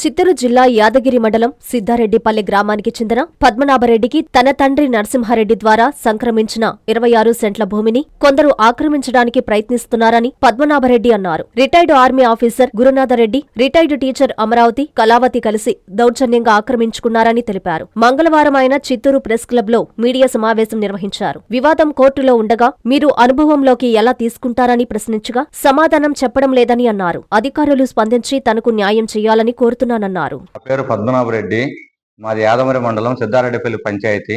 చిత్తూరు జిల్లా యాదగిరి మండలం సిద్ధారెడ్డిపల్లె గ్రామానికి చెందిన పద్మనాభరెడ్డికి తన తండ్రి నరసింహారెడ్డి ద్వారా సంక్రమించిన ఇరవై ఆరు సెంట్ల భూమిని కొందరు ఆక్రమించడానికి ప్రయత్నిస్తున్నారని పద్మనాభరెడ్డి అన్నారు. Retired army officer Gurunatha Reddy retired teacher Amaravathi Kalavathi కలిసి దౌర్జన్యంగా ఆక్రమించుకున్నారని తెలిపారు. మంగళవారం ఆయన చిత్తూరు ప్రెస్ క్లబ్లో మీడియా సమావేశం నిర్వహించారు. వివాదం కోర్టులో ఉండగా మీరు అనుభవంలోకి ఎలా తీసుకుంటారని ప్రశ్నించగా సమాధానం చెప్పడం లేదని అన్నారు. అధికారులు స్పందించి తనకు న్యాయం చేయాలని కోరుతున్నారు. చేస్తున్నానన్నారు. పేరు పద్మనాభరెడ్డి మాది యాదమరి మండలం సిద్ధారెడ్డిపల్లి పంచాయతీ.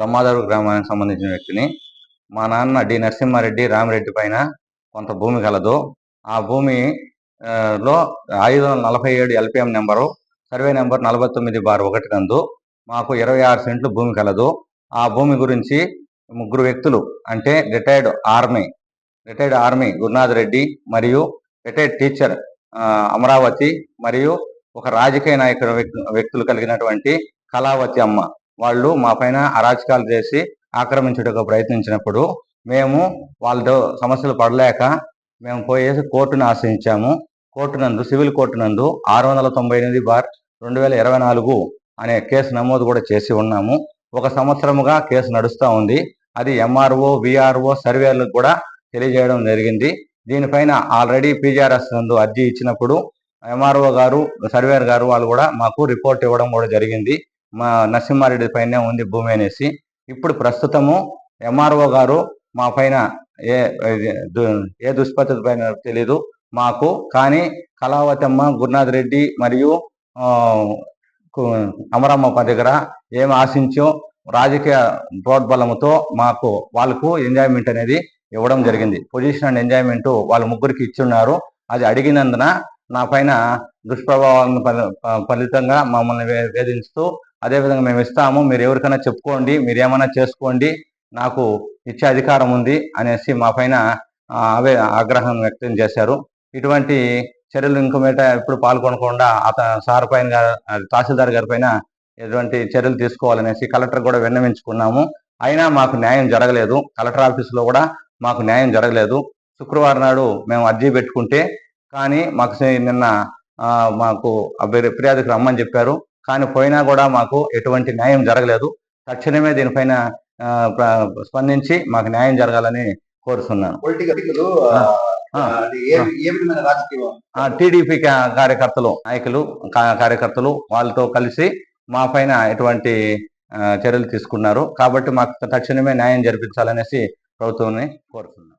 దమ్మాదారు గ్రామానికి సంబంధించిన వ్యక్తిని. మా నాన్న డి నరసింహారెడ్డి రామిరెడ్డి పైన కొంత భూమి కలదు. ఆ భూమి లో ఐదు వందల నలభై ఏడు ఎల్పిఎం నెంబరు సర్వే నెంబర్ నలభై తొమ్మిది బార్ ఒకటి నందు మాకు ఇరవై ఆరు సెంట్లు భూమి కలదు. ఆ భూమి గురించి ముగ్గురు వ్యక్తులు అంటే retired army retired army Gurunath Reddy మరియు రిటైర్డ్ టీచర్ అమరావతి మరియు ఒక రాజకీయ నాయకుడు వ్యక్తులు కలిగినటువంటి కళావతి అమ్మ. వాళ్ళు మా పైన అరాచకాలు చేసి ఆక్రమించుటకు ప్రయత్నించినప్పుడు మేము వాళ్ళతో సమస్యలు పడలేక మేము పోయేసి కోర్టును ఆశ్రయించాము. కోర్టు నందు సివిల్ కోర్టు నందు ఆరు వందల తొంభై ఎనిమిది బార్ రెండు వేల ఇరవై నాలుగు అనే కేసు నమోదు కూడా చేసి ఉన్నాము. ఒక సంవత్సరముగా కేసు నడుస్తూ ఉంది. అది ఎంఆర్ఓ విఆర్ఓ సర్వేలకు కూడా తెలియజేయడం జరిగింది. దీనిపైన ఆల్రెడీ పీజీఆర్ఎస్ నందు అర్జీ ఇచ్చినప్పుడు ఎంఆర్ఓ గారు సర్వేర్ గారు వాళ్ళు కూడా మాకు రిపోర్ట్ ఇవ్వడం కూడా జరిగింది. మా నరసింహారెడ్డి పైనే ఉంది భూమి అనేసి. ఇప్పుడు ప్రస్తుతము ఎంఆర్ఓ గారు మా పైన ఏ దు- ఏ దుష్పద్ధతి పైన తెలీదు మాకు. కానీ కళావతమ్మ గురునాథ్ రెడ్డి మరియు అమరమ్మ దగ్గర ఏమి ఆశించో రాజకీయ ప్రోద్బలముతో మాకు వాళ్ళకు ఎంజాయ్మెంట్ అనేది ఇవ్వడం జరిగింది. పొజిషన్ అండ్ ఎంజాయ్మెంట్ వాళ్ళ ముగ్గురికి ఇచ్చున్నారు అది అడిగినందున నా పైన దుష్ప్రభావాలను ఫలితంగా మమ్మల్ని వేధించుతూ అదేవిధంగా మేము ఇస్తాము. మీరు ఎవరికైనా చెప్పుకోండి మీరు ఏమైనా చేసుకోండి నాకు ఇచ్చే అధికారం ఉంది అనేసి మా పైన అవే ఆగ్రహం వ్యక్తం చేశారు. ఇటువంటి చర్యలు ఇంక మీట ఎప్పుడు పాల్గొనకుండా అతను సార్ పైన తహసీల్దార్ గారి పైన ఎటువంటి చర్యలు తీసుకోవాలనేసి కలెక్టర్ కూడా విన్నవించుకున్నాము. అయినా మాకు న్యాయం జరగలేదు. కలెక్టర్ ఆఫీసులో కూడా మాకు న్యాయం జరగలేదు. శుక్రవారం నాడు మేము అర్జీ పెట్టుకుంటే కానీ మాకు నిన్న మాకు ఫిర్యాదుకు రమ్మని చెప్పారు. కానీ పోయినా కూడా మాకు ఎటువంటి న్యాయం జరగలేదు. తక్షణమే దీనిపైన స్పందించి మాకు న్యాయం జరగాలని కోరుతున్నాను. టీడీపీ కార్యకర్తలు నాయకులు కార్యకర్తలు వాళ్ళతో కలిసి మా పైన ఎటువంటి చర్యలు తీసుకున్నారు. కాబట్టి మాకు తక్షణమే న్యాయం జరిపించాలనేసి ప్రభుత్వాన్ని కోరుతున్నాను.